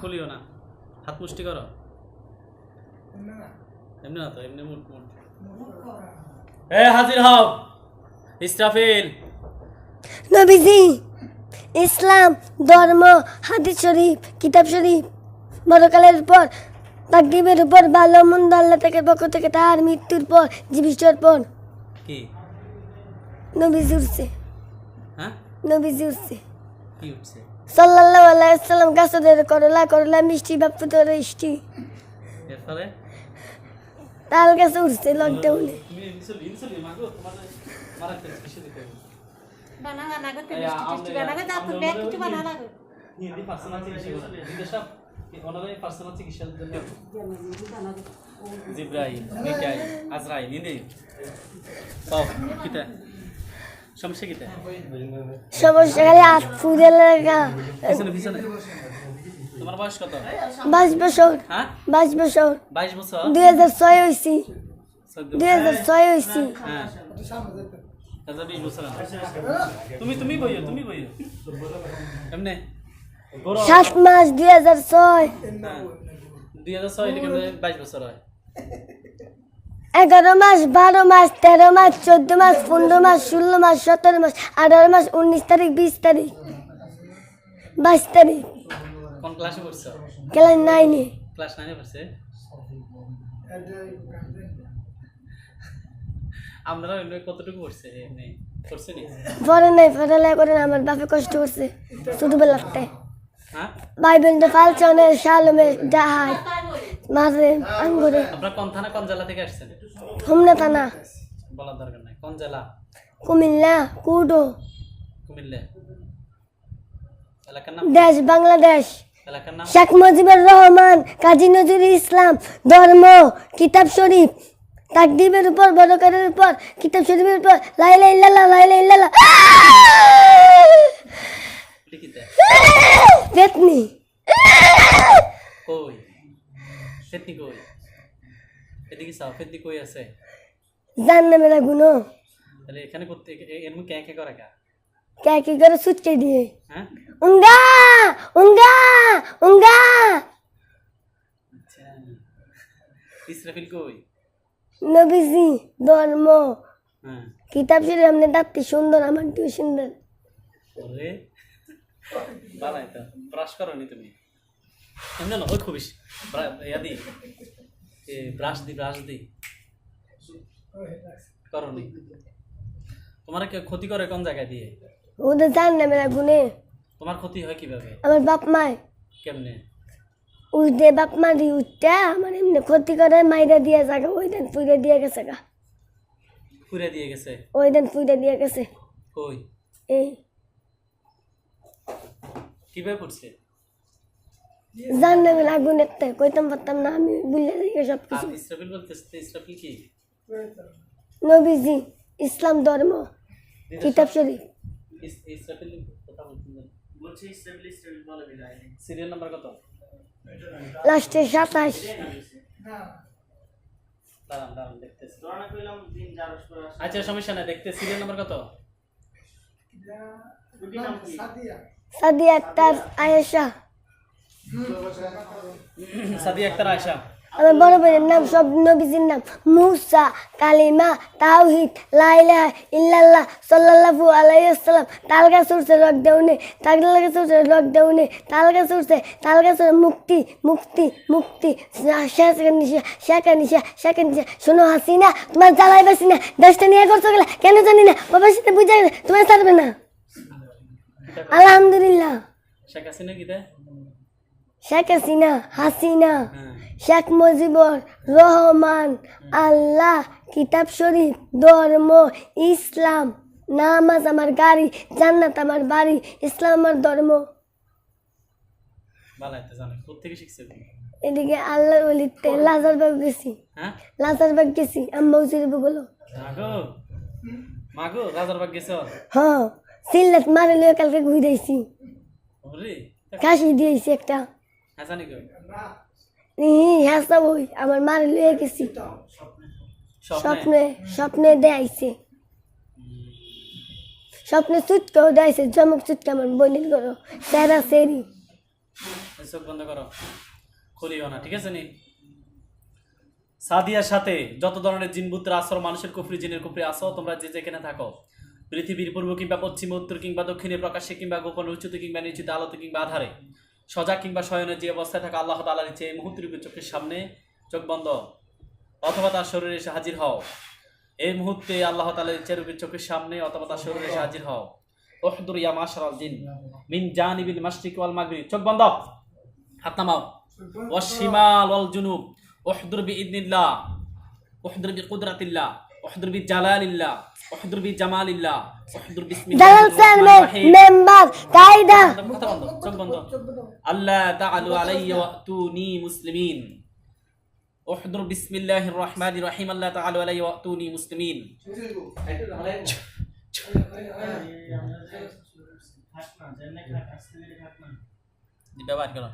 খুলিও না হাত মুষ্টি করো এমনি না তো এমনি এ হাজির নবীজি, ইসলাম, ধর্ম, হাদিস শরীফ, কিতাব শরীফ বড়কালের পর তাকদিমের উপর, ভালো মন্দ আল্লাহ থেকে পক্ষ থেকে তার মৃত্যুর পর জীবিষ্টর পর। কি? নবীজি উঠছে। হ্যাঁ? নবীজি উঠছে। কি উঠছে? সাল্লাল্লাহু আলাইহি সাল্লাম গাছের করলা করলা মিষ্টি বাপুতর মিষ্টি। এরপরে? তাল গাছে উঠছে লকডাউনে। বানাগা নাগা এই মিষ্টি বানাগা যা আমনে তুমি কিছু বানা লাগো হিন্দি পার্সোনাল চিকিৎসা ওনাদের পার্সোনাল চিকিৎসার জন্য? জিব্রাইল মিকাইল আজরাইল সব কিতা সমস্যা কিতা সমস্যা খালি হাত ফুদে লাগা। পিছনে পিছনে। তোমার বয়স কত? বাইশ বছর। হ্যাঁ? বাইশ বছর। বাইশ বছর? দুই হাজার ছয় হয়েছি দুই হাজার ছয় হয়েছি হ্যাঁ। বিশ বছর তুমি তুমি বইও তুমি বইও। এমনি? সাত মাস দুই হাজার ছয়। দুই হাজার ছয় বাইশ বছর হয়। এগারো মাস বারো মাস তেরো মাস চোদ্দ মাস পনেরো মাস ষোলো মাস সতেরো মাস আঠারো মাস উনিশ তারিখ বিশ তারিখ বাইশ তারিখ। কোন ক্লাসে পড়ছো? ক্লাস নাইনে। ক্লাস নাইনে পড়ছে? আমরা কতটুকু পড়ছে? পড়ছে নি? নাই পড়ালেখা করে না, আমার বাপে কষ্ট করছে ছোটবেলাতে। বাইবেল তো ফালছনে শালমে ডাহাই মাঝে আঙ্গুরে। আপনার কোন থানা কোন জেলা থেকে আসছেন? হোমনা থানা। বলার দরকার নাই। কোন জেলা? কুমিল্লা কুডো। কুমিল্লা। দেশ বাংলাদেশ। শেখ মুজিবুর রহমান কাজী নজরুল ইসলাম ধর্ম কিতাব শরীফ। তাকদিবের উপর বড়কারের উপর কিতাব শরীফের উপর লাইলা ইল্লাল্লাহ লাইলা ইল্লাল্লাহ। পেতনি কই? ফেতনি কই? এদিকে চাও ফেতনি কই আছে? জান না মেরা গুনো তাহলে এখানে করতে এ- এর মুখে একে করে কা? কে কি করে সুচকে দিয়ে। হ্যাঁ? উঙ্গা উঙ্গা উঙ্গা। আচ্ছা। ইসরাফিল কই? নবীজি ধর্ম। হ্যাঁ। কিতাব শরীফ আমনে দাঁতটি সুন্দর আমার তুই সুন্দর বালাই তো ব্রাশ করো নি তুমি? এমনি না ওই খুবিস ইয়া দি ব্রাশ দি ব্রাশ দি। করো নি তোমার কে ক্ষতি করে কোন জায়গায় দিয়ে? ওদের জান না মেরা গুনে তোমার ক্ষতি হয় কীভাবে? আমার বাপ মায়। কেমনে? উঠে বাপ মা দি উঠতে আমার এমনি ক্ষতি করে মাইরা দিয়ে জাগা ওই দিন পুইরা দিয়ে গেছে গা। পুরে দিয়ে গেছে? ওই দিন পুইরা দিয়ে গেছে। কই? এই। কীভাবে পড়ছে জান না মেলা গুণের তে কইতাম পারতাম না আমি বুঝলে দেখে সব আর কিছু ইসরাফিল বলতেছে ইসরাফিল কি? নবীজি ইসলাম ধর্ম কিতাব শরীফ। ইসরাফিল কথা বলছেন বলছি ইসরাফিল ইসরাফিল বলে সিরিয়াল নাম্বার কত? লাস্টে সাতাশ। দাঁড়ান দাঁড়ান দেখতেছি। আচ্ছা সমস্যা নাই দেখতে সিরিয়াল নাম্বার কত? সাদিয়া। আক্তার আয়েশা। সাদি আক্তার আয়সা আমার বড় বোনের নাম সব নবীজির নাম। মুসা কালিমা তাওহিদ লাইলা ইল্লাল্লাহ সাল্লাল্লাহু আলাইহি আসসালাম তাল গাছ উঠছে লকডাউনে তাল গাছ উঠছে লকডাউনে তাল গাছ উঠছে তাল গাছ মুক্তি মুক্তি। মুক্তি শেখা নিশা শেখা নিশা শেখা নিশা। শোনো হাসিনা তোমার জ্বালাই বাসি না দেশটা নিয়ে করছ গেলা কেন জানি না। বাবার সাথে বুঝা তোমার ছাড়বে না। আলহামদুলিল্লাহ। শেখ হাসিনা কি শেখ হাসিনা হাসিনা হ্যাঁ। শেখ মুজিবুর রহমান আল্লাহ কিতাব শরীফ ধর্ম ইসলাম নামাজ আমার গাড়ি জান্নাত আমার বাড়ি ইসলাম আমার ধর্ম। এদিকে আল্লাহ বলিতে লাজারবাগ গেছি। হ্যাঁ? লাজারবাগ গেছি আম্মা উচিত বলো মাগো? মাগো রাজারবাগ গেছ? হ্যাঁ। সিল্লাত মারে লিয়ে কালকে কাশি দিয়েছি একটা। হাসা বই আমার মারে লিয়ে গেছি। স্বপ্নে স্বপ্নে দেয়াইছে স্বপ্নে চুটকেও দেয়ছে চমক চুটকে আমার করো। সেরা সেরি চোখ বন্ধ করো। খুলিও না ঠিক আছে নি? সাদিয়ার সাথে যত ধরনের জিনবুত্র আসর মানুষের কুফরি জিনের কুফরি আসো তোমরা যে যেখানে থাকো পৃথিবীর পূর্ব কিংবা পশ্চিম, উত্তর কিংবা দক্ষিণে প্রকাশ্যে কিংবা গোপনে, উচ্চতে কিংবা নিচুতে, আলোতে কিংবা আধারে, সজাগ কিংবা শয়নে যে অবস্থায় থাকা আল্লাহ তালার ইচ্ছে এই মুহূর্তের উপর চোখের সামনে চোখ বন্ধ, অথবা তার শরীরে এসে হাজির হও। এই মুহূর্তে আল্লাহ তালার ইচ্ছের উপর চোখের সামনে অথবা তার শরীরে এসে হাজির হও। ওহদুর ইয়া মাশরাল জিন, মিন জানিবিল মাশরিক ওয়াল মাগরিব। চোখ বন্ধ, হাত নামাও। ওয়াশিমাল ওয়াল জুনুব, উহদুর বিইذنিল্লাহ উহদুর বিকুদরাতিল্লাহ। উহদুর বিজালালিল্লাহ উহদুর বিজামালিল্লাহ উহদুর দালাল বিসমিল্লাহির চেয়ারম্যান রহমানির রহিম মেম্বার কায়দা কথা বন্ধ চোখ বন্ধ আল্লাহ তাআলু আলাইয়া ওয়াতুনি মুসলিমিন উহদুর বিসমিল্লাহির রহমানির রহিম আল্লাহ তাআলু আলাইয়া ওয়াতুনি মুসলিমিন ব্যবহার করো